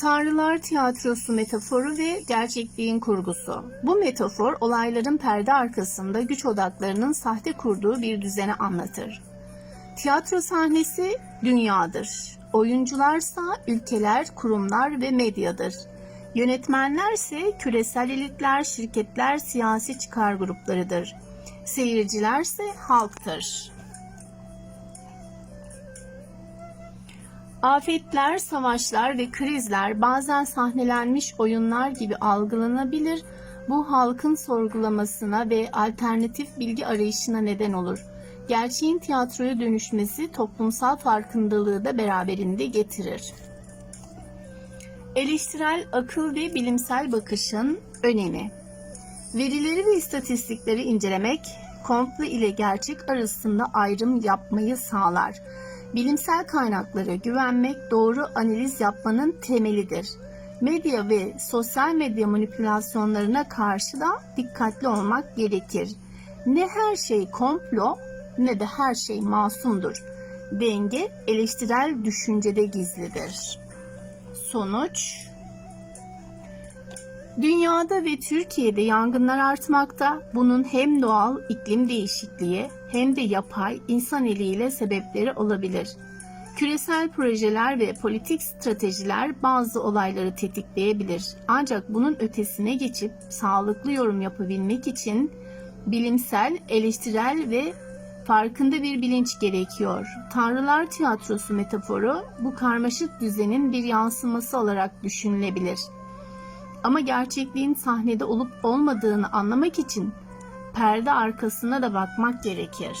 Tanrılar tiyatrosu metaforu ve gerçekliğin kurgusu. Bu metafor olayların perde arkasında güç odaklarının sahte kurduğu bir düzeni anlatır. Tiyatro sahnesi dünyadır. Oyuncularsa ülkeler, kurumlar ve medyadır. Yönetmenlerse küresel elitler, şirketler, siyasi çıkar gruplarıdır. Seyircilerse halktır. Afetler, savaşlar ve krizler bazen sahnelenmiş oyunlar gibi algılanabilir. Bu halkın sorgulamasına ve alternatif bilgi arayışına neden olur. Gerçeğin tiyatroya dönüşmesi toplumsal farkındalığı da beraberinde getirir. Eleştirel akıl ve bilimsel bakışın önemi. Verileri ve istatistikleri incelemek, komplo ile gerçek arasında ayrım yapmayı sağlar. Bilimsel kaynaklara güvenmek doğru analiz yapmanın temelidir. Medya ve sosyal medya manipülasyonlarına karşı da dikkatli olmak gerekir. Ne her şey komplo ne de her şey masumdur. Denge eleştirel düşüncede gizlidir. Sonuç Dünyada ve Türkiye'de yangınlar artmakta. Bunun hem doğal iklim değişikliği hem de yapay insan eliyle sebepleri olabilir. Küresel projeler ve politik stratejiler bazı olayları tetikleyebilir. Ancak bunun ötesine geçip sağlıklı yorum yapabilmek için bilimsel, eleştirel ve farkında bir bilinç gerekiyor. Tanrılar tiyatrosu metaforu bu karmaşık düzenin bir yansıması olarak düşünülebilir. Ama gerçekliğin sahnede olup olmadığını anlamak için perde arkasına da bakmak gerekir.